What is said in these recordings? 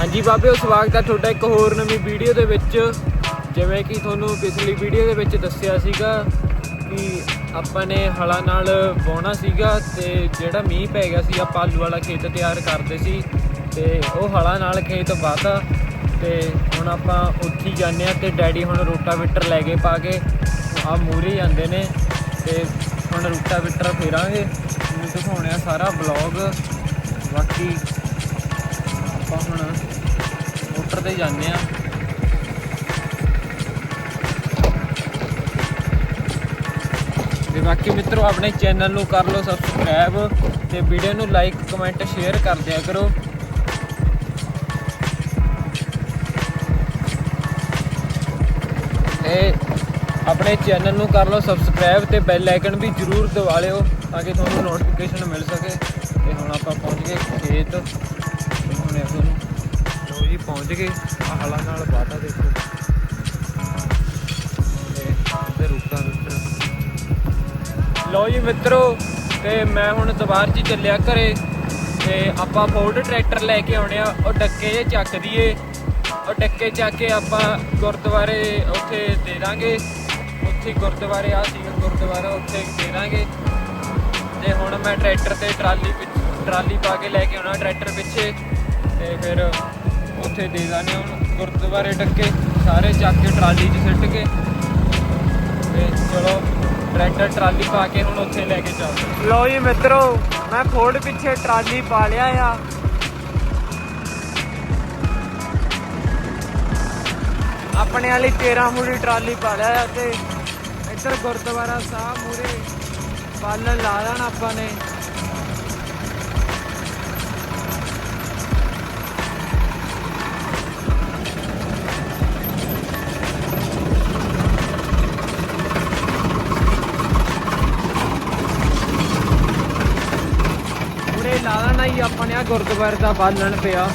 ਹਾਂਜੀ ਬਾਬਿਓ ਸਵਾਗਤ ਹੈ ਤੁਹਾਡਾ ਇੱਕ ਹੋਰ ਨਵੀਂ ਵੀਡੀਓ ਦੇ ਵਿੱਚ। ਜਿਵੇਂ ਕਿ ਤੁਹਾਨੂੰ ਪਿਛਲੀ ਵੀਡੀਓ ਦੇ ਵਿੱਚ ਦੱਸਿਆ ਸੀਗਾ ਕਿ ਆਪਾਂ ਨੇ ਹਲਾਂ ਨਾਲ ਵਾਉਣਾ ਸੀਗਾ ਤੇ ਜਿਹੜਾ ਮੀਂਹ ਪੈ ਗਿਆ ਸੀ, ਆਪਾਂ ਆਲੂ ਵਾਲਾ ਖੇਤ ਤਿਆਰ ਕਰਦੇ ਸੀ ਤੇ ਉਹ ਹਲਾਂ ਨਾਲ ਖੇਤ ਵਾਤਾ ਤੇ ਹੁਣ ਆਪਾਂ ਉੱਠੀ ਜਾਂਦੇ ਆ ਤੇ ਡੈਡੀ ਹੁਣ ਰੋਟਾਵੇਟਰ ਲੈ ਕੇ ਪਾ ਕੇ ਆ ਮੂਰੇ ਜਾਂਦੇ ਨੇ ਤੇ ਹੁਣ ਰੋਟਾਵੇਟਰ ਫੇਰਾਂਗੇ। ਤੁਹਾਨੂੰ ਦਿਖਾਉਣੇ ਆ ਸਾਰਾ ਬਲੌਗ ਬਾਕੀ ਆਪਾਂ ਹੁਣ ਮੋਟਰ ਤੇ ਜਾਂਦੇ ਆ ਤੇ ਬਾਕੀ ਮਿੱਤਰੋ, ਆਪਣੇ ਚੈਨਲ ਨੂੰ ਕਰ ਲਓ ਸਬਸਕ੍ਰਾਈਬ ਤੇ ਵੀਡੀਓ ਨੂੰ ਲਾਈਕ ਕਮੈਂਟ ਸ਼ੇਅਰ ਕਰ ਦਿਆ ਕਰੋ। ਤੇ ਆਪਣੇ ਚੈਨਲ ਨੂੰ ਕਰ ਲਓ ਸਬਸਕ੍ਰਾਈਬ ਤੇ ਬੈਲ ਆਈਕਨ ਵੀ ਜਰੂਰ ਦਬਾ ਲਿਓ ਤਾਂ ਕਿ ਤੁਹਾਨੂੰ ਨੋਟੀਫਿਕੇਸ਼ਨ ਮਿਲ ਸਕੇ। ਤੇ ਹੁਣ ਆਪਾਂ ਪਹੁੰਚ ਗਏ ਖੇਤ। ਦਿਖਾਉਣੇ ਆ ਤੁਹਾਨੂੰ ਲੋ ਜੀ, ਪਹੁੰਚ ਗਏ। ਆਹ ਨਾਲ ਵਾਦਾ ਦੇਖੋ। ਤੇ ਇੱਧਰ ਮਿੱਤਰ ਲੋ ਜੀ ਮਿੱਤਰੋ, ਤੇ ਮੈਂ ਹੁਣ ਦੁਬਾਰ 'ਚ ਚੱਲਿਆ ਘਰੇ। ਤੇ ਆਪਾਂ ਫੋਰਡ ਟਰੈਕਟਰ ਲੈ ਕੇ ਆਉਣੇ ਆ। ਉਹ ਡੱਕੇ ਜੇ ਚੱਕ ਦਈਏ। ਉਹ ਡੱਕੇ ਚੱਕ ਕੇ ਆਪਾਂ ਗੁਰਦੁਆਰੇ ਉੱਥੇ ਦੇ ਦਾਂਗੇ। ਉੱਥੇ ਗੁਰਦੁਆਰੇ ਆ ਸੀ ਗੁਰਦੁਆਰਾ, ਉੱਥੇ ਦੇ ਦਾਂਗੇ। ਤੇ ਹੁਣ ਮੈਂ ਟਰੈਕਟਰ ਤੇ ਟਰਾਲੀ ਵਿੱਚ ਟਰਾਲੀ ਪਾ ਕੇ ਲੈ ਕੇ ਆਉਣਾ ਟਰੈਕਟਰ ਪਿੱਛੇ। ਫਿਰ ਉੱਥੇ ਦੇ ਦਾਨੇ ਹੁਣ ਗੁਰਦੁਆਰੇ ਡੱਕੇ, ਸਾਰੇ ਚੱਕ ਕੇ ਟਰਾਲੀ 'ਚ ਸਿੱਟ ਕੇ ਤੇ ਚਲੋ ਟਰੈਕਟਰ ਟਰਾਲੀ ਪਾ ਕੇ ਹੁਣ ਉੱਥੇ ਲੈ ਕੇ ਚੱਲਦੇ ਲੋ ਜੀ ਮਿੱਤਰੋ, ਮੈਂ ਖੋੜ ਪਿੱਛੇ ਟਰਾਲੀ ਪਾ ਲਿਆ ਆ। ਆਪਣੇ ਵਾਲੀ 13 ਮੂਰੀ ਟਰਾਲੀ ਪਾ ਲਿਆ ਆ ਤੇ ਇੱਧਰ ਗੁਰਦੁਆਰਾ ਸਾਹਿਬ ਮੂਰੇ ਬਾਲਣ ਲਾ ਲੈਣਾ ਆਪਾਂ ਨੇ। ਆ ਗੁਰਦੁਆਰੇ ਦਾ ਬਾਲਣ ਪਿਆ?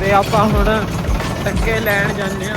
ਤੇ ਆਪਾਂ ਹੁਣ ਟੱਕੇ ਲੈਣ ਜਾਂਦੇ ਆ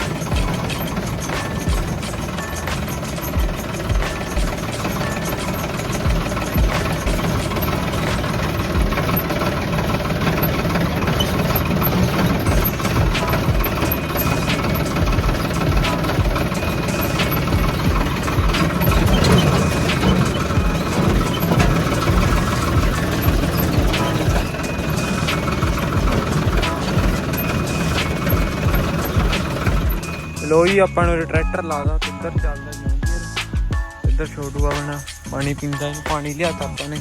ਲੋ ਆਪਾਂ ਨੂੰ ਟਰੈਕਟਰ ਲਾਦਾ ਕਿੱਧਰ ਚੱਲਦਾ ਜੌਂਡੀਅਰ ਇੱਧਰ ਛੋਟੂ ਆਪਣਾ, ਪਾਣੀ ਪੀਂਦਾ, ਇਹਨੂੰ ਪਾਣੀ ਲਿਆਤਾ ਆਪਾਂ ਨੇ।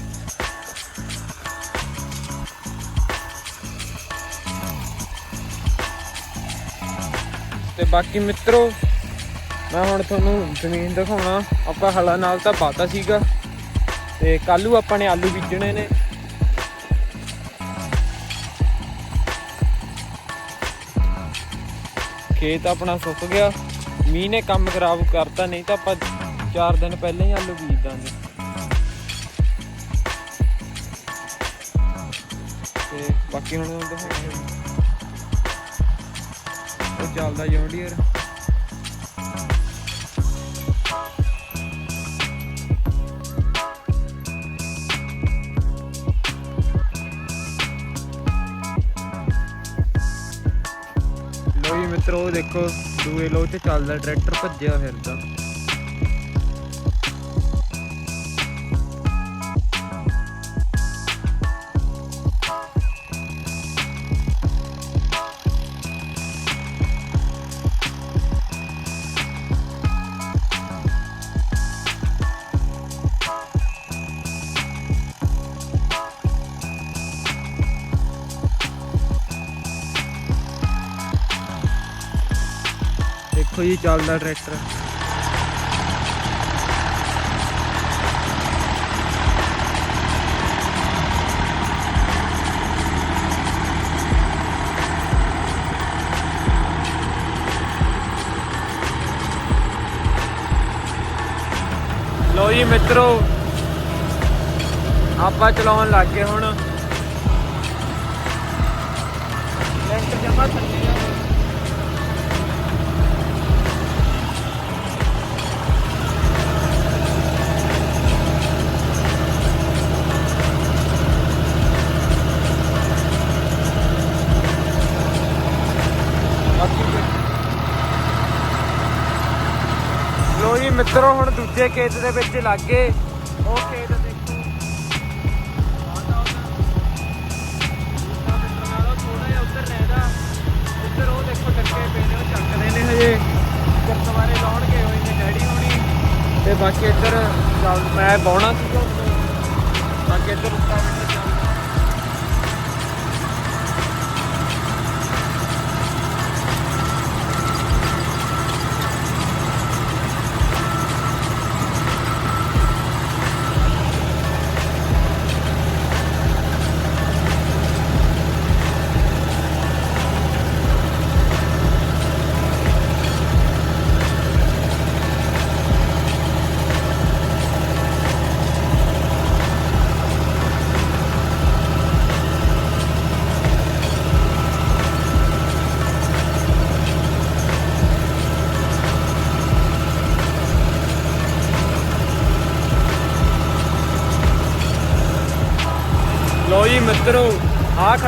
ਤੇ ਬਾਕੀ ਮਿੱਤਰੋ, ਮੈਂ ਹੁਣ ਤੁਹਾਨੂੰ ਜ਼ਮੀਨ ਦਿਖਾਉਣਾ। ਆਪਾਂ ਹਲਾ ਨਾਲ ਤਾਂ ਪਾਤਾ ਸੀਗਾ। ਤੇ ਕੱਲੂ ਆਪਾਂ ਨੇ ਆਲੂ ਬੀਜਣੇ ਨੇ। ਖੇਤ ਆਪਣਾ ਸੁੱਕ ਗਿਆ, ਮੀਂਹ ਨੇ ਕੰਮ ਖਰਾਬ ਕਰਤਾ, ਨਹੀਂ ਤਾਂ ਆਪਾਂ 4 ਦਿਨ ਪਹਿਲਾਂ ਹੀ ਆਲੂ ਬੀਜ ਦਾਂਗੇ। ਤੇ ਬਾਕੀ ਹੁਣ ਦਿਖਾਉਂਦੇ ਉਹ ਚੱਲਦਾ ਜੌਂਡੀਅਰ ਮਿੱਤਰੋ ਦੇਖੋ ਦੂਏ ਲੋ ਤੇ ਚੱਲਦਾ ਟਰੈਕਟਰ ਭੱਜਿਆ ਫਿਰਦਾ। ਦੇਖੋ ਚੱਲਦਾ ਟਰੈਕਟਰ। ਲੋ ਜੀ ਮਿੱਤਰੋ ਆਪਾਂ ਚਲਾਉਣ ਲੱਗ ਗਏ ਹੁਣ। ਦੂਜੇ ਖੇਤ ਦੇ ਵਿੱਚ ਲੱਗ। ਗਏ ਉਹ ਖੇਤ ਦੇਖੋ। ਆਉਂਦਾ ਜਿਹਾ ਉੱਧਰ ਰਹਿਦਾ ਉੱਧਰ ਉਹ ਦੇਖੋ ਟੱਕੇ ਪਏ ਨੇ, ਉਹ ਚੱਕਦੇ ਨੇ ਹਜੇ। ਗੁਰਦੁਆਰੇ ਲਾਉਣਗੇ ਹੋਏ ਨੇ ਡੈਡੀ ਹੋਣੀ। ਤੇ ਬਾਕੀ ਇੱਧਰ, ਮੈਂ ਬਾਉਣਾ ਸੀਗਾ ਬਾਕੀ ਇੱਧਰ ਉੱਤਾ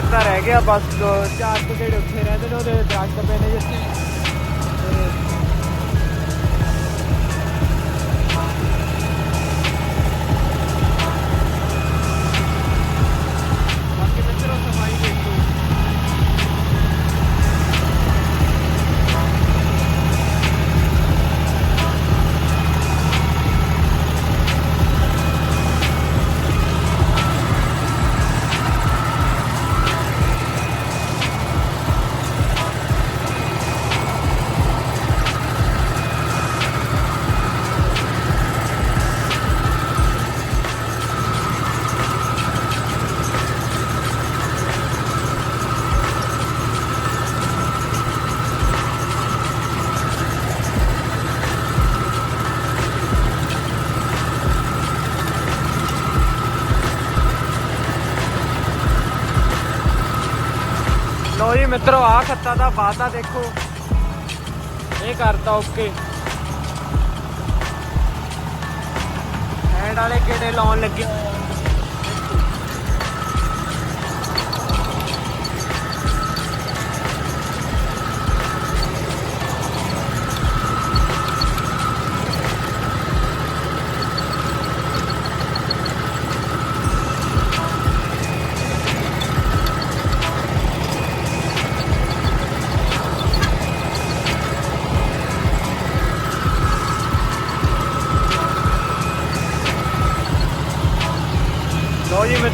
ਖੱਤਾ ਰਹਿ ਗਿਆ, ਬਸ ਦੋ- ਚਾਰ ਕੁ ਜਿਹੜੇ ਉੱਥੇ ਰਹਿੰਦੇ ਨੇ, ਉਹਦੇ ਦਰਖਤ ਪਏ ਨੇ ਜਿੱਥੇ ਮਿੱਤਰੋ ਆ ਖੱਤਾ ਦਾ ਵਾਦਾ ਦੇਖੋ। ਇਹ ਕਰਤਾ ਓਕੇ। ਹੈਂਡ ਵਾਲੇ ਕਿਹੜੇ ਲਾਉਣ ਲੱਗੇ।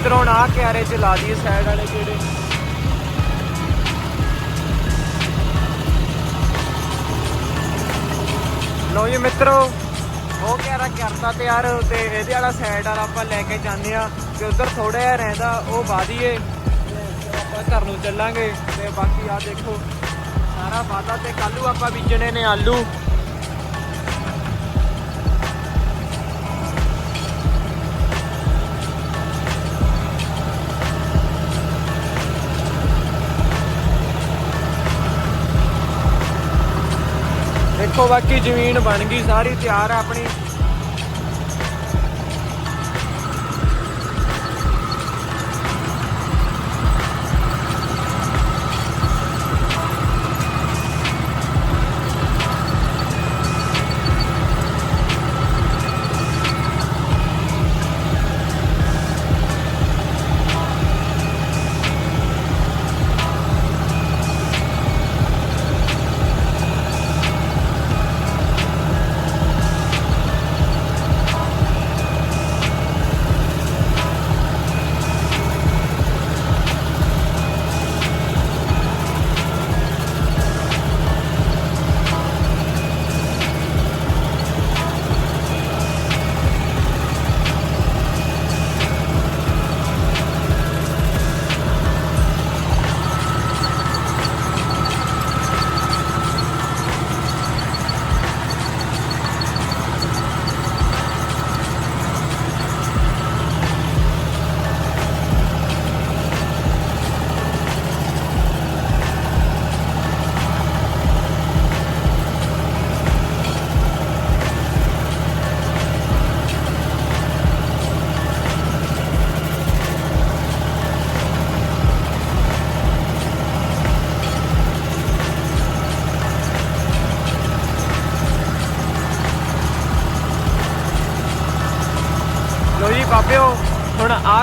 ਹੋਏ ਆ। ਲੋ ਜੀ ਮਿੱਤਰੋ ਹੁਣ ਕਿਆਰੇ ਚ ਲਾ ਦਈਏ ਸਾਈਡ ਵਾਲੇ ਕਿਹੜੇ ਲੋ ਜੀ ਮਿੱਤਰੋ ਉਹ ਕਿਆਰਾ ਕਰਤਾ ਤਿਆਰ ਤੇ ਇਹਦੇ ਵਾਲਾ ਸਾਈਡ ਵਾਲਾ ਆਪਾਂ ਲੈ ਕੇ ਜਾਂਦੇ ਆ ਤੇ ਉਧਰ ਥੋੜਾ ਜਿਹਾ ਰਹਿੰਦਾ, ਉਹ ਵਾਦੀਏ ਆਪਾਂ ਘਰ ਨੂੰ ਚੱਲਾਂਗੇ ਤੇ ਬਾਕੀ ਆ ਦੇਖੋ, ਸਾਰਾ ਵਾਦਾ ਤੇ ਕੱਲੂ ਆਪਾਂ ਬੀਜਣੇ ਨੇ ਆਲੂ। ਦੇਖੋ ਬਾਕੀ ਜ਼ਮੀਨ ਬਣ ਗਈ ਸਾਰੀ ਤਿਆਰ ਆ ਆਪਣੀ।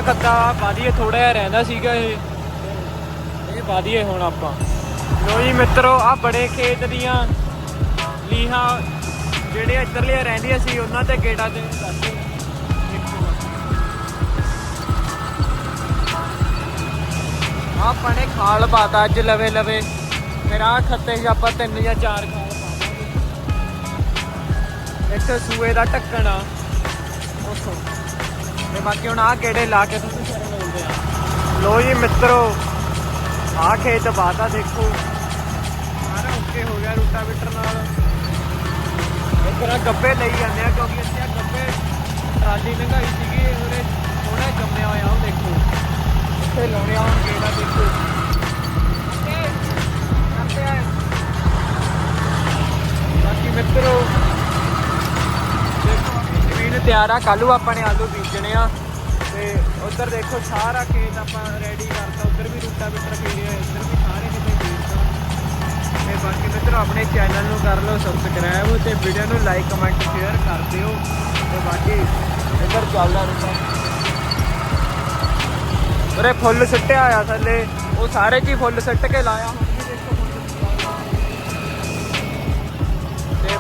ਆ ਕੱਦਾ ਵਾਦੀਏ ਥੋੜਾ ਜਿਹਾ ਰਹਿੰਦਾ ਸੀਗਾ ਇਹ। ਇਹ ਵਾਦੀਏ ਹੁਣ ਆਪਾਂ। ਲੋ ਜੀ ਮਿੱਤਰੋ ਆ ਬੜੇ ਖੇਤ ਦੀਆਂ ਲੀਹਾਂ ਜਿਹੜੀਆਂ ਇੱਧਰਲੀਆਂ ਰਹਿੰਦੀਆਂ ਸੀ ਉਹਨਾਂ ਤੇ ਗੇੜਾ ਦੇ ਕਰਦੇ ਆ ਪਣੇ ਖਾਲ ਪਾਤਾ ਅੱਜ ਲਵੇ ਲਵੇ ਫਿਰ ਆ ਖੱਤੇ 'ਚ ਆਪਾਂ ਤਿੰਨ ਜਾਂ ਚਾਰ ਖਾਲ ਪਾਵਾਂਗੇ। ਇੱਥੇ ਸੂਏ ਦਾ ਢੱਕਣ ਆ। ਉਸੋਂ ਤੇ ਬਾਕੀ ਹੁਣ ਆਹ ਕਿਹੜੇ ਲਾ ਕੇ ਤੁਸੀਂ ਫਿਰ ਮਿਲਦੇ ਆ? ਲੋ ਜੀ ਮਿੱਤਰੋ ਆ ਖੇਤ ਬਾਤਾ ਦੇਖੋ। ਸਾਰਾ ਓਕੇ ਹੋ ਗਿਆ ਰੂਟਾ ਬਿਟਰ ਨਾਲ ਇਧਰ ਗੱਬੇ ਲਈ ਜਾਂਦੇ ਆ, ਕਿਉਂਕਿ ਇੱਥੇ ਆ ਗੱਬੇ ਟਰਾਲੀ ਲੰਘਾਈ ਸੀਗੀ ਉਹਨੇ ਥੋੜਾ ਜੰਮਿਆ ਹੋਇਆ, ਉਹ ਦੇਖੋ। ਇੱਥੇ ਲਾਉਣੇ ਆਉਣਗੇ ਨਾ ਦੇਖੋ। ਆ ਬਾਕੀ ਮਿੱਤਰੋ ਦੇਖੋ ਆਪਣੀ ਜ਼ਮੀਨ ਤਿਆਰ ਆ। ਕੱਲੂ ਆਪਾਂ ਨੇ ਆਲੂ ਬੀਜਣੇ ਆ। ਤੇ ਉਧਰ ਦੇਖੋ ਸਾਰਾ ਖੇਤ ਆਪਾਂ ਰੈਡੀ ਕਰਤਾ। ਉਧਰ ਵੀ ਰੂਟਾ ਬਿਟਰ ਫੇਰਿਆ ਇੱਧਰ ਵੀ ਸਾਰੇ ਕਿਤੇ ਬੀਜਤਾ ਤੇ ਬਾਕੀ ਮਿੱਤਰੋ, ਆਪਣੇ ਚੈਨਲ ਨੂੰ ਕਰ ਲਓ ਸਬਸਕ੍ਰਾਈਬ ਤੇ ਵੀਡੀਓ ਨੂੰ ਲਾਈਕ ਕਮੈਂਟ ਸ਼ੇਅਰ ਕਰ ਦਿਓ। ਤੇ ਬਾਕੀ ਇੱਧਰ ਚੱਲਦਾ ਰੂਟਾ। ਉਰੇ ਫੁੱਲ ਸਿੱਟਿਆ ਆ ਥੱਲੇ। ਉਹ ਸਾਰੇ ਜੀ ਫੁੱਲ ਸਿੱਟ ਕੇ ਲਾਇਆ। ਹੁਣ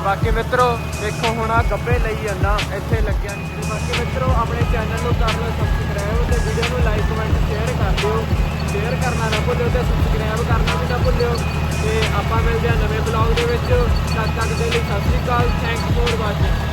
ਬਾਕੀ ਮਿੱਤਰੋ, ਦੇਖੋ ਹੁਣ ਆ ਗੱਬੇ ਲਈ ਜਾਂਦਾ, ਇੱਥੇ ਲੱਗਿਆ ਨਹੀਂ ਤੇ ਬਾਕੀ ਮਿੱਤਰੋ, ਆਪਣੇ ਚੈਨਲ ਨੂੰ ਕਰ ਲਓ ਸਬਸਕ੍ਰਾਈਬ ਤੇ ਵੀਡੀਓ ਨੂੰ ਲਾਈਕ ਕਮੈਂਟ ਸ਼ੇਅਰ ਕਰ ਦਿਓ। ਸ਼ੇਅਰ ਕਰਨਾ ਨਾ ਭੁੱਲਿਓ ਤੇ ਸਬਸਕ੍ਰਾਈਬ ਕਰਨਾ ਵੀ ਨਾ ਭੁੱਲਿਓ। ਤੇ ਆਪਾਂ ਮਿਲਦੇ ਆ ਨਵੇਂ ਬਲੌਗ ਦੇ ਵਿੱਚ। ਤਦ ਤੱਕ ਦੇ ਲਈ ਸਤਿ ਸ਼੍ਰੀ ਅਕਾਲ ਥੈਂਕਸ ਫੋਰ ਵਾਚਿੰਗ